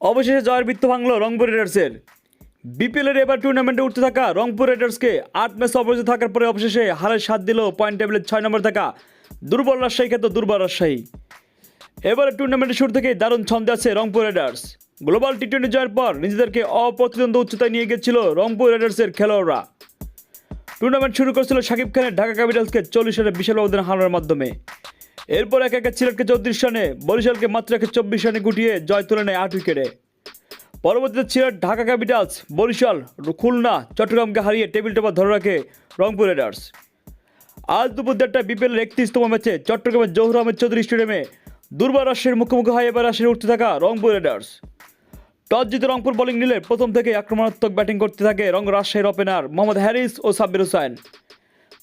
অবশেষে জয়ের বৃত্ত ভাঙল রংপুর রেডার্সের। বিপিএলের এবার টুর্নামেন্টে উঠতে থাকা রংপুর রেডার্সকে আট ম্যাচ অপরাজিত থাকার পরে অবশেষে হারের সাত দিল পয়েন্ট টেবিলের ছয় নম্বর থাকা দুর্বল রাজশাহী খেত দুর্বল রাজশাহী। এবারে টুর্নামেন্টের শুরু থেকেই দারুণ ছন্দে আছে Rangpur Riders. Global T twenty জয়ের পর নিজেদেরকে অপ্রতিদ্বন্দ্ব উচ্চতায় নিয়ে গেছিল রংপুর রেডার্সের খেলোয়াড়রা। টুর্নামেন্ট শুরু করেছিল শাকিব খানের ঢাকা ক্যাপিটালসকে চল্লিশ রানে বিশাল ব্যবধানে হারানোর মাধ্যমে। এরপর এক একে সিলেটকে চৌত্রিশ রানে, বরিশালকে মাত্র একে চব্বিশ রানে গুটিয়ে জয় তুলে নেয় আট উইকেটে। পরবর্তীতে সিলেট ঢাকা ক্যাপিটালস, বরিশাল, খুলনা, চট্টগ্রামকে হারিয়ে টেবিল টপার ধরে রাখে রংপুর রেডার্স আজ দুপুর দেড়টায় বিপিএলের একত্রিশতম ম্যাচে চট্টগ্রামের জহুর আহমেদ চৌধুরী স্টেডিয়ামে দুর্বার রাশিয়ার মুখোমুখি হয় এবার রাশিয়ার উঠতে থাকা রংপুর রেডার্স টস জিতে রংপুর বোলিং নিলে প্রথম থেকে আক্রমণাত্মক ব্যাটিং করতে থাকে রং রাজশাহীর ওপেনার মোহাম্মদ হ্যারিস ও সাব্বির হুসাইন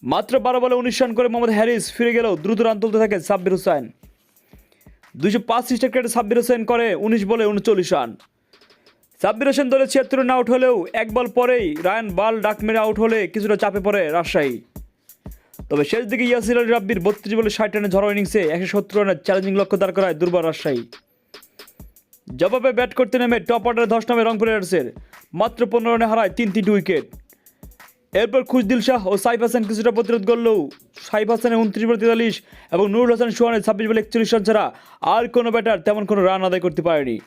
মাত্র বারো বলে উনিশ রান করে মোহাম্মদ হ্যারিস ফিরে গেলেও দ্রুত রান তুলতে থাকে সাব্বির হুসাইন দুইশো পাঁচ স্টেক রেটে সাব্বির হোসেন করে উনিশ বলে উনচল্লিশ রান। সাব্বির হোসেন দলে ছিয়াত্তর রান আউট হলেও এক বল পরেই রায়ান বাল ডাক মেরে আউট হলে কিছুটা চাপে পড়ে রাজশাহী। তবে শেষ দিকে ইয়াসির আলী রাব্বির বত্রিশ বলে ষাট রানে ঝড়ো ইনিংসে একশো সত্তর রানের চ্যালেঞ্জিং লক্ষ্য দাঁড় করায় দুর্বার রাজশাহী। জবাবে ব্যাট করতে নেমে টপ অর্ডারে ধস নামে রংপুর রাইডার্সের মাত্র পনেরো রানে হারায় তিন তিনটি উইকেট। এরপর খুশদিল শাহ ও সাইফ হাসান কিছুটা প্রতিরোধ করলেও সাইফ হাসানের উনত্রিশ বলে তেতাল্লিশ এবং নুরুল হাসান সোহানের ছাব্বিশ বলে একচল্লিশ রান ছাড়া আর কোনো ব্যাটার তেমন কোনো রান আদায় করতে পারেনি।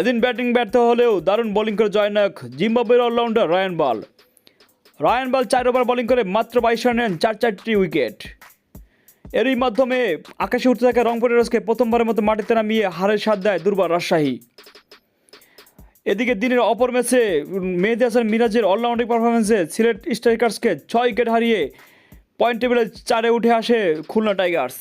এদিন ব্যাটিং ব্যর্থ হলেও দারুণ বোলিং করে জয়নায়ক জিম্বাবুয়ের allrounder Ryan Burl. Ryan Burl চার ওভার বোলিং করে মাত্র বাইশ রান নেন চার চারটি উইকেট। এরই মাধ্যমে আকাশে উঠতে থাকা রংপুরের রেডার্সকে প্রথমবারের মতো মাটিতে নামিয়ে হারের স্বাদ দেয় দুর্বার রাজশাহী। এদিকে দিনের অপর ম্যাচে মেহেদি হাসান মিরাজের অলরাউন্ডিং পারফরমেন্সে সিলেট স্ট্রাইকার্সকে ছয় উইকেট হারিয়ে পয়েন্ট টেবিলে চারে উঠে আসে খুলনা টাইগার্স।